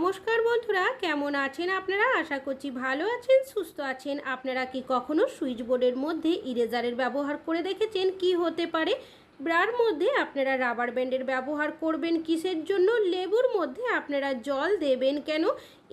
নমস্কার বন্ধুরা, কেমন আছেন আপনারা? আশা করছি ভালো আছেন, সুস্থ আছেন। আপনারা কি কখনো সুইচ বোর্ডের মধ্যে ইরেজারের ব্যবহার করে দেখেছেন? কি হতে পারে? ব্রার মধ্যে আপনারা রাবার ব্যান্ডের ব্যবহার করবেন কিসের জন্য? লেবুর মধ্যে আপনারা জল দেবেন কেন?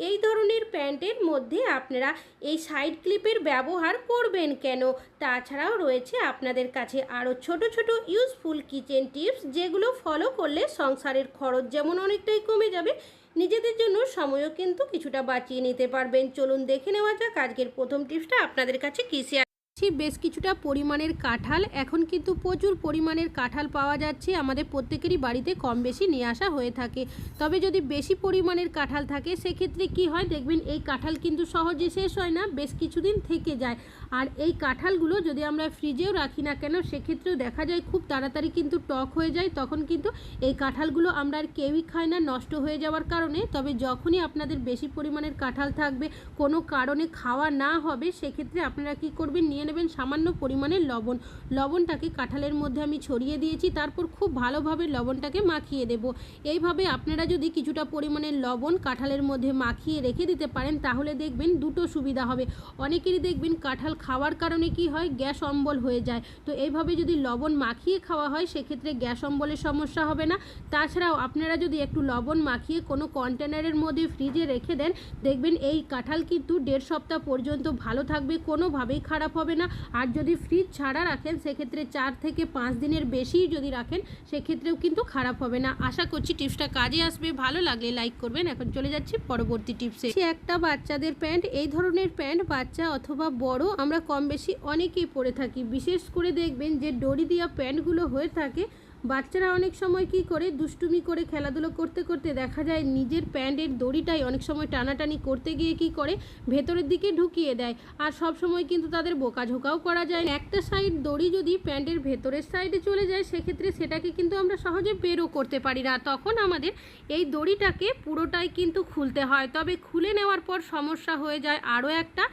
এই ধরনের প্যান্টের মধ্যে আপনারা এই সাইড ক্লিপের ব্যবহার করবেন কেন? তাছাড়াও রয়েছে আপনাদের কাছে আরও ছোট ছোট ইউজফুল কিচেন টিপস, যেগুলো ফলো করলে সংসারের খরচ যেমন অনেকটাই কমে যাবে নিজেদের জন্য সময়ও কিন্তু কিছুটা বাঁচিয়ে নিতে পারবেন। চলুন দেখে নেওয়া যাক আজকের প্রথম টিপসটা। আপনাদের কাছে কী ছি বেশ কিছুটা পরিমাণের কাঁঠাল। এখন কিন্তু প্রচুর পরিমাণের কাঁঠাল পাওয়া যাচ্ছে। আমাদের প্রত্যেকেরই বাড়িতে কম বেশি নিয়ে আসা হয়ে থাকে। তবে যদি বেশি পরিমাণের কাঁঠাল থাকে, সেক্ষেত্রে কি হয়? দেখবেন এই কাঁঠাল কিন্তু সহজে শেষ হয় না, বেশ কিছুদিন থেকে যায়। আর এই কাঁঠালগুলো যদি আমরা ফ্রিজেও রাখি না কেন, সেক্ষেত্রেও দেখা যায় খুব তাড়াতাড়ি কিন্তু টক হয়ে যায়। তখন কিন্তু এই কাঁঠালগুলো আমরা আর কেউই খাই না, নষ্ট হয়ে যাওয়ার কারণে। তবে যখনই আপনাদের বেশি পরিমাণের কাঁঠাল থাকবে, কোনো কারণে খাওয়া না হবে, সেক্ষেত্রে আপনারা কি করবেন? নিয়ে নেবেন সামান্য পরিমাণের লবণ। লবণটাকে কাঁঠালের মধ্যে আমি ছড়িয়ে দিয়েছি, তারপর খুব ভালোভাবে লবণটাকে মাখিয়ে দেব। এইভাবে আপনারা যদি কিছুটা পরিমাণের লবণ কাঁঠালের মধ্যে মাখিয়ে রেখে দিতে পারেন, তাহলে দেখবেন দুটো সুবিধা হবে। অনেকেরই দেখবেন কাঁঠাল খাওয়ার কারণে কি হয়, গ্যাস অম্বল হয়ে যায়। তো এইভাবে যদি লবণ মাখিয়ে খাওয়া হয়, সেক্ষেত্রে গ্যাস অম্বলের সমস্যা হবে না। তাছাড়াও আপনারা যদি একটু লবণ মাখিয়ে কোনো কন্টেনারের মধ্যে ফ্রিজে রেখে দেন, দেখবেন এই কাঁঠাল কিন্তু দেড় সপ্তাহ পর্যন্ত ভালো থাকবে, কোনোভাবেই খারাপ হবে না। আর যদি ফ্রিজ ছাড়া রাখেন, সেক্ষেত্রে চার থেকে পাঁচ দিনের বেশি যদি রাখেন, সেক্ষেত্রেও কিন্তু খারাপ হবে না। আশা করছি টিপসটা কাজে আসবে। ভালো লাগলে লাইক করবেন। এখন চলে যাচ্ছি পরবর্তী টিপসে। একটা বাচ্চাদের প্যান্ট, এই ধরনের প্যান্ট, বাচ্চা অথবা বড়, আমরা কম বেশি অনেকেই পরে থাকি। বিশেষ করে দেখবেন যে ডরি দেওয়া প্যান্টগুলো হয়ে থাকে বাচ্চারা অনেক সময় কি করে? দুষ্টুমি করে, খেলাধুলো করতে করতে দেখা যায় নিজের প্যান্টের দড়িটাই অনেক সময় টানাটানি করতে গিয়ে কি করে? ভেতরের দিকে ঢুকিয়ে দেয়। আর সব সময় কিন্তু তাদের বোকাঝোকাও করা যায় একটা সাইড দড়ি যদি প্যান্টের ভেতরের সাইডে চলে যায়, সেক্ষেত্রে সেটাকে কিন্তু আমরা সহজে বেরও করতে পারি না। তখন আমাদের এই দড়িটাকে পুরোটাই কিন্তু খুলতে হয়। তবে খুলে নেওয়ার পর সমস্যা হয়ে যায় আরও একটা।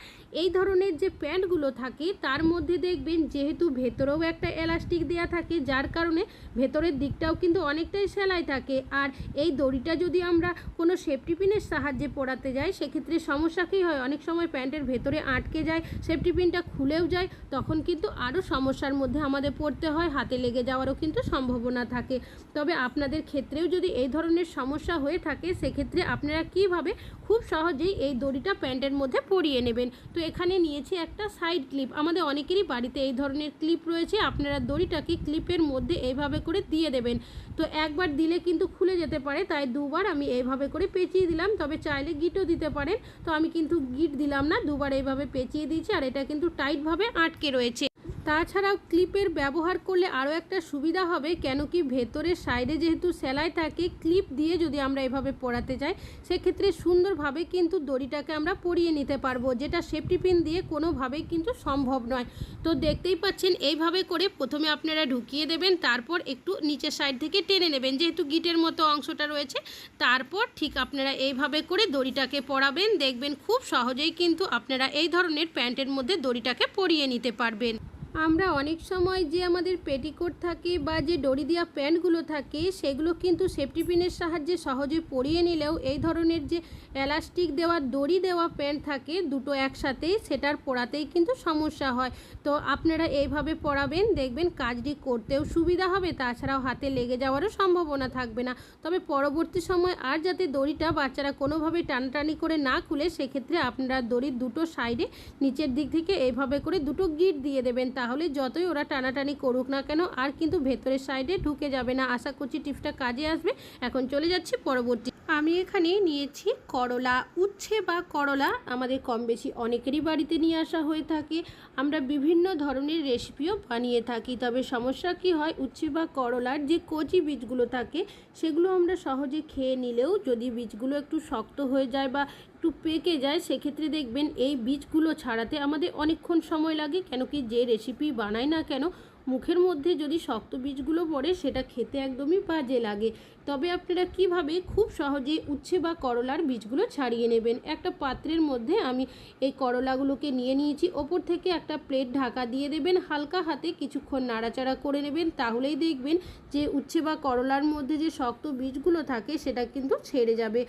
এই ধরনের যে প্যান্টগুলো থাকে, তার মধ্যে দেখবেন যেহেতু ভেতরেও একটা এলাস্টিক দেওয়া থাকে, যার কারণে ভেতরের দিকটাও কিন্তু অনেকটাই সেলাই থাকে। আর এই দড়িটা যদি আমরা কোনো সেফটি পিনের সাহায্যে পড়াতে যাই, সেক্ষেত্রে সমস্যা কী হয়? অনেক সময় প্যান্টের ভেতরে আটকে যায় সেফটি পিনটা খুলেও যায়, তখন কিন্তু আরও সমস্যার মধ্যে আমাদের পড়তে হয়, হাতে লেগে যাওয়ারও কিন্তু সম্ভাবনা থাকে। তবে আপনাদের ক্ষেত্রেও যদি এই ধরনের সমস্যা হয়ে থাকে, সেক্ষেত্রে আপনারা কীভাবে খুব সহজেই এই দড়িটা প্যান্টের মধ্যে পরিয়ে নেবেন? তো এখানে নিয়েছি একটা সাইড ক্লিপ আমাদের অনেকেরই বাড়িতে এই ধরনের ক্লিপ রয়েছে। আপনারা দড়িটাকে ক্লিপের মধ্যে এইভাবে করে দিয়ে দেবেন। তো একবার দিলে কিন্তু খুলে যেতে পারে, তাই দুবার আমি এইভাবে করে পেঁচিয়ে দিলাম। তবে চাইলে গিটও দিতে পারেন। তো আমি কিন্তু গিট দিলাম না, দুবার এইভাবে পেঁচিয়ে দিয়েছি আর এটা কিন্তু টাইটভাবে আটকে রয়েছে। তাছাড়াও ক্লিপের ব্যবহার করলে আরও একটা সুবিধা হবে, কেন কি ভেতরের সাইডে যেহেতু সেলাই থাকে, ক্লিপ দিয়ে যদি আমরা এভাবে পরাতে যাই, সেক্ষেত্রে সুন্দরভাবে কিন্তু দড়িটাকে আমরা পরিয়ে নিতে পারব, যেটা সেফটি পিন দিয়ে কোনোভাবেই কিন্তু সম্ভব নয়। তো দেখতেই পাচ্ছেন, এইভাবে করে প্রথমে আপনারা ঢুকিয়ে দেবেন, তারপর একটু নিচের সাইড থেকে টেনে নেবেন, যেহেতু গিটের মতো অংশটা রয়েছে, তারপর ঠিক আপনারা এইভাবে করে দড়িটাকে পরাবেন, দেখবেন খুব সহজেই কিন্তু আপনারা এই ধরনের প্যান্টের মধ্যে দড়িটাকে পরিয়ে নিতে পারবেন। আমরা অনেক সময় যে আমাদের পেটিকোট থাকে বা যে দড়ি দেওয়া প্যান্টগুলো থাকে, সেগুলো কিন্তু সেফটি পিনের সাহায্যে সহজে পরিয়ে নিলেও এই ধরনের যে এলাস্টিক দেওয়া, দড়ি দেওয়া প্যান্ট থাকে, দুটো একসাথেই সেটার পরাতেই কিন্তু সমস্যা হয়। তো আপনারা এইভাবে পরাবেন, দেখবেন কাজটি করতেও সুবিধা হবে, তাছাড়াও হাতে লেগে যাওয়ারও সম্ভাবনা থাকবে না। তবে পরবর্তী সময় আর যাতে দড়িটা বাচ্চারা কোনোভাবে টানাটানি করে না খুলে, সেক্ষেত্রে আপনারা দড়ির দুটো সাইডে নিচের দিক থেকে এইভাবে করে দুটো গিট দিয়ে দেবেন তাহলে যতই ওরা টানাটানি করুক না কেন, আর কিন্তু ভেতরের সাইডে ঢুকে যাবে না। আশা করছি টিপসটা কাজে আসবে। এখন চলে যাচ্ছি পরবর্তী আমি এখানে নিয়েছি করলা উচ্ছে বা করলা। আমাদের কম বেশি অনেকেরই বাড়িতে নিয়ে আসা হয়ে থাকে। আমরা বিভিন্ন ধরনের রেসিপিও বানিয়ে থাকি। তবে সমস্যা কি হয়, উচ্ছে বা করলার যে কচি বীজগুলো থাকে, সেগুলো আমরা সহজে খেয়ে নিলেও যদি বীজগুলো একটু শক্ত হয়ে যায় বা একটু পেকে যায়, সেক্ষেত্রে দেখবেন এই বীজগুলো ছাড়াতে আমাদের অনেকক্ষণ সময় লাগে। কেন কি যে রেসিপি বানাই না কেন, মুখের মধ্যে যদি শক্ত বীজগুলো পড়ে, সেটা খেতে একদমই বাজে লাগে। তবে আপনারা কীভাবে খুব সহজে উচ্ছে বা করলার বীজগুলো ছাড়িয়ে নেবেন? একটা পাত্রের মধ্যে আমি এই করলাগুলোকে নিয়ে নিয়েছি। ওপর থেকে একটা প্লেট ঢাকা দিয়ে দেবেন। হালকা হাতে কিছুক্ষণ নাড়াচাড়া করে নেবেন। তাহলেই দেখবেন যে উচ্ছে বা করলার মধ্যে যে শক্ত বীজগুলো থাকে, সেটা কিন্তু ছেড়ে যাবে।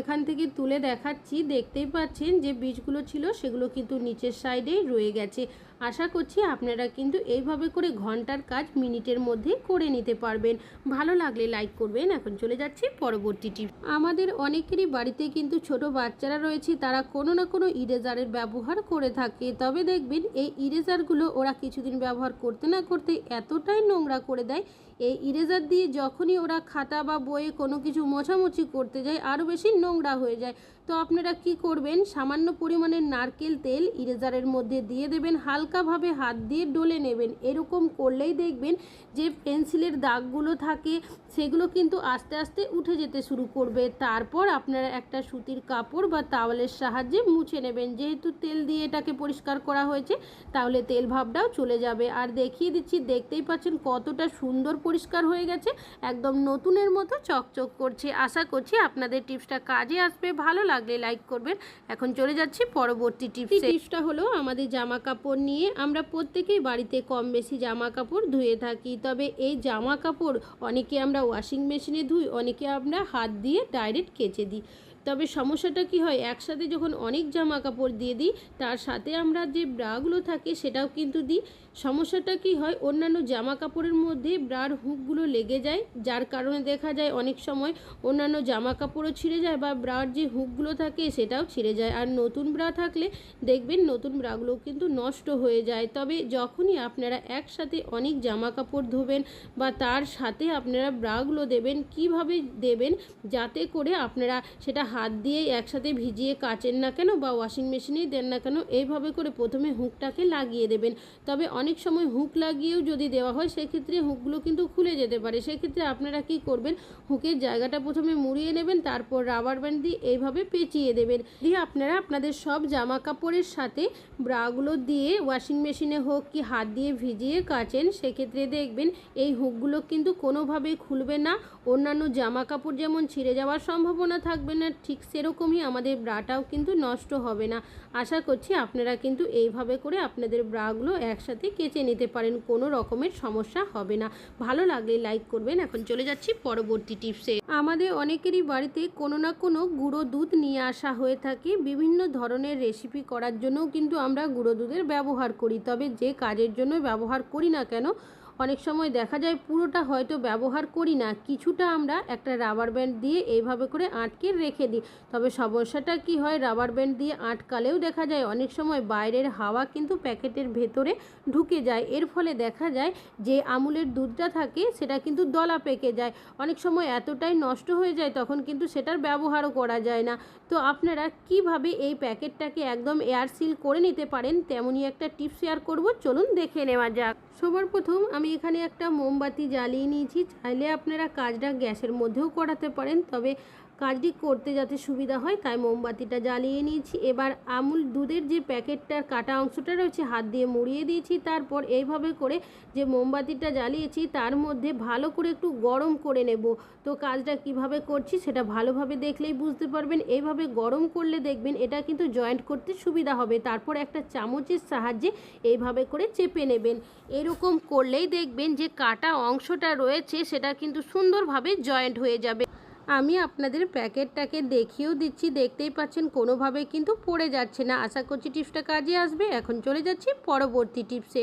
এখান থেকে তুলে দেখাচ্ছি। দেখতেই পাচ্ছেন যে বীজগুলো ছিল, সেগুলো কিন্তু নিচের সাইডেই রয়ে গেছে। আশা করছি আপনারা কিন্তু এইভাবে করে ঘণ্টার কাজ মিনিটের মধ্যে করে নিতে পারবেন। ভালো লাগলে লাইক করবেন। এখন চলে যাচ্ছি পরবর্তী টিপ। আমাদের অনেকেরই বাড়িতে কিন্তু ছোট বাচ্চারা রয়েছে, তারা কোনো না কোনো ইরেজারের ব্যবহার করে থাকে। তবে দেখবেন, এই ইরেজারগুলো ওরা কিছুদিন ব্যবহার করতে না করতে এতটাই নোংরা করে দেয়, এই ইরেজার দিয়ে যখনই ওরা খাতা বা বইয়ে কোনো কিছু মোছামুছি করতে যায়, আরও বেশি নোংরা হয়ে যায়। তো আপনারা কি করবেন, সামান্য পরিমাণের নারকেল তেল ইরেজারের মধ্যে দিয়ে দেবেন, হালকাভাবে হাত দিয়ে ডলে নেবেন। এরকম করলেই দেখবেন, যে পেন্সিলের দাগগুলো থাকে, সেগুলো কিন্তু আস্তে আস্তে উঠে যেতে শুরু করবে। তারপর আপনারা একটা সুতির কাপড় বা তাওয়ালের সাহায্যে মুছে নেবেন। যেহেতু তেল দিয়ে এটাকে পরিষ্কার করা হয়েছে, তাহলে তেল ভাবটাও চলে যাবে। আর দেখিয়ে দিচ্ছি, দেখতেই পাচ্ছেন কতটা সুন্দর পরিষ্কার হয়ে গেছে। একদম নতুনের মতো চকচক করছে। আশা করছি আপনাদের টিপসটা কাজে আসবে। ভালো লাগলে লাইক করবেন। এখন চলে যাচ্ছি পরবর্তী টিপস। টিপসটা হলো আমাদের জামা কাপড় নিয়ে আমরা প্রত্যেকেই বাড়িতে কম বেশি জামা কাপড় ধুয়ে থাকি। তবে এই জামা কাপড় অনেকে আমরা ওয়াশিং মেশিনে ধুই অনেকে আমরা হাত দিয়ে ডাইরেক্ট কেচে দিই। তবে সমস্যাটা কি হয়, একসাথে যখন অনেক জামা কাপড় দিয়ে দিই, তার সাথে আমরা যে ব্রাগুলো থাকে সেটাও কিন্তু দিই। সমস্যাটা কি হয়, অন্যান্য জামা কাপড়ের মধ্যে ব্রার হুকগুলো লেগে যায়, যার কারণে দেখা যায় অনেক সময় অন্যান্য জামা কাপড়ও ছিঁড়ে যায় বা ব্রার যে হুকগুলো থাকে সেটাও ছিঁড়ে যায়। আর নতুন ব্রা থাকলে দেখবেন নতুন ব্রাগুলো কিন্তু নষ্ট হয়ে যায়। তবে যখনই আপনারা একসাথে অনেক জামা কাপড় ধোবেন বা তার সাথে আপনারা ব্রাগুলো দেবেন, কীভাবে দেবেন, যাতে করে আপনারা সেটা হাত দিয়ে একসাথে ভিজিয়ে কাচেন না কেন বা ওয়াশিং মেশিনেই দেন না কেন, এইভাবে করে প্রথমে হুকটাকে লাগিয়ে দেবেন। তবে অনেক সময় হুক লাগিয়েও যদি দেওয়া হয়, সেক্ষেত্রে হুকগুলো কিন্তু খুলে যেতে পারে। সেক্ষেত্রে আপনারা কি করবেন, হুকের জায়গাটা প্রথমে মুড়িয়ে নেবেন, তারপর রাবার ব্যান্ড দিয়ে এইভাবে পেঁচিয়ে দেবেন। দিয়ে আপনারা আপনাদের সব জামা কাপড়ের সাথে ব্রাগুলো দিয়ে ওয়াশিং মেশিনে হোক কি হাত দিয়ে ভিজিয়ে কাচেন সেক্ষেত্রে দেখবেন এই হুকগুলো কিন্তু কোনোভাবেই খুলবে না। অন্যান্য জামা কাপড় যেমন ছিঁড়ে যাওয়ার সম্ভাবনা থাকবে না ঠিক সেরকমই আমাদের ব্রাটাও কিন্তু নষ্ট হবে না। আশা করছি আপনারা কিন্তু এইভাবে করে আপনাদের ব্রাগুলো একসাথে কেচে নিতে পারেন, কোনো রকমের সমস্যা হবে না। ভালো লাগলে লাইক করবেন। এখন চলে যাচ্ছি পরবর্তী টিপসে। আমাদের অনেকেরই বাড়িতে কোনো না কোনো গুঁড়ো দুধ নিয়ে আসা হয়ে থাকে। বিভিন্ন ধরনের রেসিপি করার জন্যও কিন্তু আমরা গুঁড়ো দুধের ব্যবহার করি। তবে যে কাজের জন্য ব্যবহার করি না কেন অনেক সময় দেখা যায় পুরোটা হয়তো ব্যবহার করি না, কিছুটা আমরা একটা রাবার ব্যান্ড দিয়ে এইভাবে করে আটকে রেখে দিই। তবে সমস্যাটা কি হয় রাবার ব্যান্ড দিয়ে আটকালেও দেখা যায় অনেক সময় বাইরের হাওয়া কিন্তু প্যাকেটের ভেতরে ঢুকে যায়। এর ফলে দেখা যায় যে আমুলের দুধটা থাকে সেটা কিন্তু দলা পেকে যায়। অনেক সময় এতটাই নষ্ট হয়ে যায় তখন কিন্তু সেটার ব্যবহারও করা যায় না। তো আপনারা কীভাবে এই প্যাকেটটাকে একদম এয়ার সিল করে নিতে পারেন? তেমনই একটা টিপস শেয়ার করব। চলুন দেখে নেওয়া যাক। সবার প্রথম আমি এখানে একটা মোমবাতি জ্বালিয়ে নিয়েছি। চাইলে আপনারা কাজটা গ্যাসের মধ্যেও করাতে পারেন তবে কাজটি করতে যাতে সুবিধা হয়, তাই মোমবাতিটা জ্বালিয়ে নিয়েছি। এবার আমুল দুধের যে প্যাকেটটার কাটা অংশটা রয়েছে, হাত দিয়ে মুড়িয়ে দিয়েছি। তারপর এইভাবে করে যে মোমবাতিটা জ্বালিয়েছি, তার মধ্যে ভালো করে একটু গরম করে নেব। তো কাজটা কীভাবে করছি সেটা ভালোভাবে দেখলেই বুঝতে পারবেন। এইভাবে গরম করলে দেখবেন এটা কিন্তু জয়েন্ট করতে সুবিধা হবে। তারপর একটা চামচের সাহায্যে এইভাবে করে চেপে নেবেন। এরকম করলেই দেখবেন যে কাটা অংশটা রয়েছে, সেটা কিন্তু সুন্দরভাবে জয়েন্ট হয়ে যাবে। আমি আপনাদের প্যাকেটটাকে দেখিয়েও দিচ্ছি, দেখতেই পাচ্ছেন কোনোভাবে কিন্তু পড়ে যাচ্ছে না। আশা করছি টিপসটা কাজে আসবে। এখন চলে যাচ্ছি পরবর্তী টিপসে।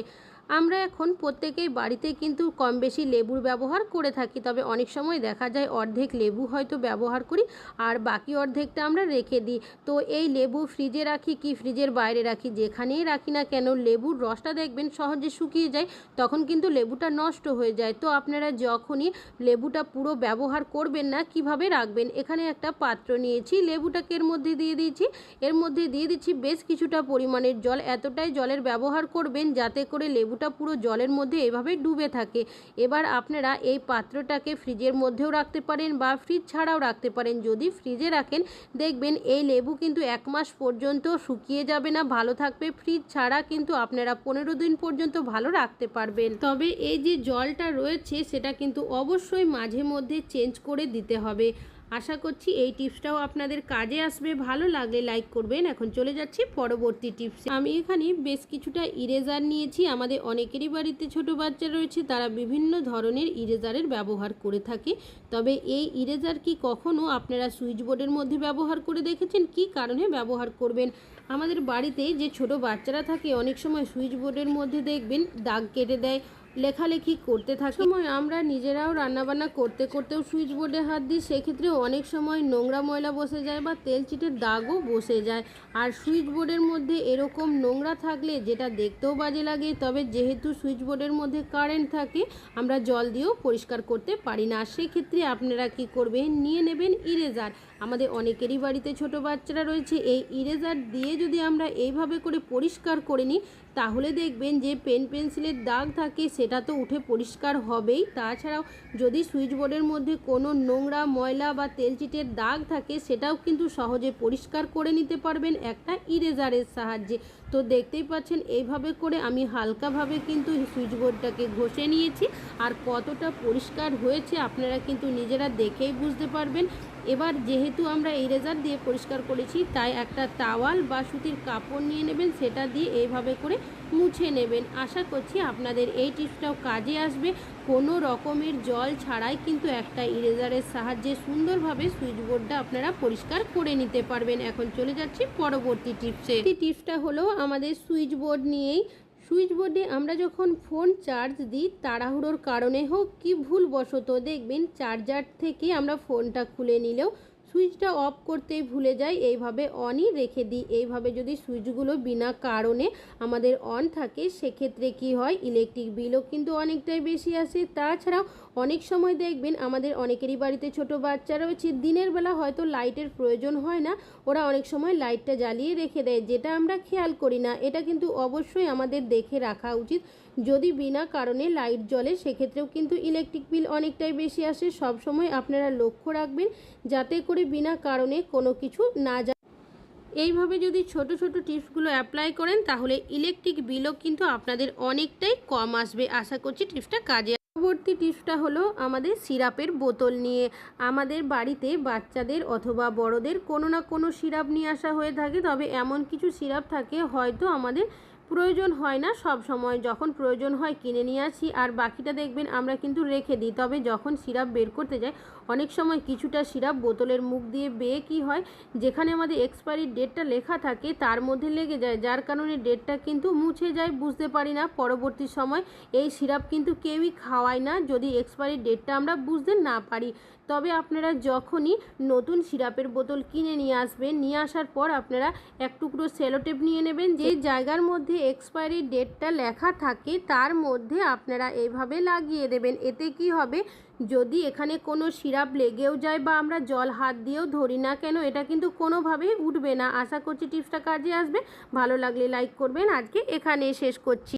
আমরা এখন প্রত্যেকেই বাড়িতে কিন্তু কম বেশি লেবুর ব্যবহার করে থাকি, তবে অনেক সময় দেখা যায় অর্ধেক লেবু হয়তো ব্যবহার করি আর বাকি অর্ধেকটা আমরা রেখে দিই। তো এই লেবু ফ্রিজে রাখি কি ফ্রিজের বাইরে রাখি, যেখানেই রাখি না কেন লেবুর রসটা দেখবেন সহজে শুকিয়ে যায়, তখন কিন্তু লেবুটা নষ্ট হয়ে যায়। তো আপনারা যখনই লেবুটা পুরো ব্যবহার করবেন না, কীভাবে রাখবেন? এখানে একটা পাত্র নিয়েছি, লেবুটাকে এর মধ্যে দিয়ে দিয়েছি। এর মধ্যে দিয়ে দিচ্ছি বেশ কিছুটা পরিমাণের জল, এতটাই জলের ব্যবহার করবেন যাতে করে লেবুটা লেবুটা পুরো জলের মধ্যে এভাবে ডুবে থাকে। এবার আপনারা এই পাত্রটাকে ফ্রিজের মধ্যেও রাখতে পারেন বা ফ্রিজ ছাড়াও রাখতে পারেন। যদি ফ্রিজে রাখেন, দেখবেন এই লেবু কিন্তু এক মাস পর্যন্ত শুকিয়ে যাবে না, ভালো থাকবে। ফ্রিজ ছাড়া কিন্তু আপনারা পনেরো দিন পর্যন্ত ভালো রাখতে পারবেন। তবে এই যে জলটা রয়েছে, সেটা কিন্তু অবশ্যই মাঝে মধ্যে চেঞ্জ করে দিতে হবে। আশা করছি এই টিপসটাও আপনাদের কাজে আসবে। ভালো লাগলে লাইক করবেন। এখন চলে যাচ্ছি পরবর্তী টিপস। আমি এখানে বেশ কিছুটা ইরেজার নিয়েছি। আমাদের অনেকেরই বাড়িতে ছোট বাচ্চা রয়েছে, তারা বিভিন্ন ধরনের ইরেজারের ব্যবহার করে থাকে। তবে এই ইরেজার কি কখনো আপনারা সুইচ বোর্ডের মধ্যে ব্যবহার করে দেখেছেন? কি কারণে ব্যবহার করবেন? আমাদের বাড়িতে যে ছোট বাচ্চারা থাকে, অনেক সময় সুইচ বোর্ডের মধ্যে দেখবেন দাগ কেটে দেয়। লেখালেখি করতে থাকি। সময় আমরা নিজেরাও রান্নাবান্না করতে করতেও সুইচ বোর্ডে হাত দিই, সেক্ষেত্রে অনেক সময় নোংরা ময়লা বসে যায় বা তেল চিটের দাগও বসে যায়। আর সুইচ বোর্ডের মধ্যে এরকম নোংরা থাকলে যেটা দেখতেও বাজে লাগে, তবে যেহেতু সুইচ বোর্ডের মধ্যে কারেন্ট থাকে, আমরা জল দিয়েও পরিষ্কার করতে পারি না। সেক্ষেত্রে আপনারা কি করবেন? নিয়ে নেবেন ইরেজার। আমাদের অনেকেরই বাড়িতে ছোট বাচ্চারা রয়েছে, এই ইরেজার দিয়ে যদি আমরা এইভাবে করে পরিষ্কার করে নিই তাহলে দেখবেন যে পেন পেন্সিলের দাগ থাকে সেটা তো উঠে পরিষ্কার হবেই। তাছাড়াও যদি সুইচ বোর্ডের মধ্যে কোনো নোংরা ময়লা বা তেলচিটের দাগ থাকে, সেটাও কিন্তু সহজে পরিষ্কার করে নিতে পারবেন একটা ইরেজারের সাহায্যে। তো দেখতেই পাচ্ছেন, এইভাবে করে আমি হালকাভাবে কিন্তু সুইচ বোর্ডটাকে ঘষে নিয়েছি। আর কতটা পরিষ্কার হয়েছে আপনারা কিন্তু নিজেরা দেখেই বুঝতে পারবেন। এবার যেহেতু আমরা ইরেজার দিয়ে পরিষ্কার করেছি, তাই একটা টাওয়াল বা সুতির কাপড় নিয়ে নেবেন, সেটা দিয়ে এইভাবে করে মুছে নেবেন। আশা করছি আপনাদের এই টিপসটাও কাজে আসবে। কোনো রকমের জল ছাড়াই কিন্তু একটা ইরেজারের সাহায্যে সুন্দরভাবে সুইচ বোর্ডটা আপনারা পরিষ্কার করে নিতে পারবেন। এখন চলে যাচ্ছি পরবর্তী টিপসে। টিপসটা হলো আমাদের সুইচ বোর্ড নিয়েই সুইচ বোর্ডে আমরা যখন ফোন চার্জ দিই, তাড়াহুড়োর কারণে হোক কি ভুলবশত দেখবেন চার্জার থেকে আমরা ফোনটা খুলে নিলেও সুইচটা অফ করতেই ভুলে যাই, এইভাবে অনই রেখে দিই। এইভাবে যদি সুইচগুলো বিনা কারণে আমাদের অন থাকে, সেক্ষেত্রে কি হয়? ইলেকট্রিক বিলও কিন্তু অনেকটাই বেশি আসে। তাছাড়াও অনেক সময় দেখবেন আমাদের অনেকেরই বাড়িতে ছোট বাচ্চা রয়েছে, দিনের বেলা হয়তো লাইটের প্রয়োজন হয় না, ওরা অনেক সময় লাইটটা জ্বালিয়ে রেখে দেয়, যেটা আমরা খেয়াল করি না। এটা কিন্তু অবশ্যই আমাদের দেখে রাখা উচিত। যদি বিনা কারণে লাইট জ্বলে, সেক্ষেত্রেও কিন্তু ইলেকট্রিক বিল অনেকটাই বেশি আসে। সব সময় আপনারা লক্ষ্য রাখবেন যাতে করে বিনা কারণে কোনো কিছু না যায়। এইভাবে যদি ছোট ছোট টিপসগুলো অ্যাপ্লাই করেন, তাহলে ইলেকট্রিক বিলও কিন্তু আপনাদের অনেকটাই কম আসবে। আশা করছি টিপসটা কাজে পরবর্তী টিপসটা হলো আমাদের সিরাপের বোতল নিয়ে। আমাদের বাড়িতে বাচ্চাদের অথবা বড়দের কোনো না কোনো সিরাপ নিয়ে আসা হয়ে থাকে, তবে এমন কিছু সিরাপ থাকে, হয়তো আমাদের প্রয়োজন হয় না, সব সময় যখন প্রয়োজন হয় কিনে নিয়ে আসি। আর বাকিটা দেখবেন আমরা কিন্তু রেখে দিই। তবে যখন সিরাপ বের করতে যাই, অনেক সময় কিছুটা সিরাপ বোতলের মুখ দিয়ে বেয়ে কি হয়, যেখানে আমাদের এক্সপায়ারি ডেটটা লেখা থাকে, তার মধ্যে লেগে যায়। যার কারণে ডেটটা কিন্তু মুছে যায়, বুঝতে পারি না। পরবর্তী সময় এই সিরাপ কিন্তু কেউই খাওয়ায় না। যদি এক্সপায়ারি ডেটটা আমরা বুঝতে না পারি তবে আপনারা যখনই নতুন সিরাপের বোতল কিনে নিয়ে আসবেন, নিয়ে আসার পর আপনারা এক টুকরো সেলোটেপ নিয়ে নেবেন। যে জায়গার মধ্যে এক্সপায়ারি ডেটটা লেখা থাকে, তার মধ্যে আপনারা এইভাবে লাগিয়ে দেবেন। এতে কি হবে? যদি এখানে কোনো সিরাপ লেগেও যায় বা আমরা জল হাত দিয়েও ধরি না কেন, এটা কিন্তু কোনোভাবেই উঠবে না। আশা করছি টিপসটা কাজে আসবে। ভালো লাগলে লাইক করবেন। আজকে এখানে শেষ করছি।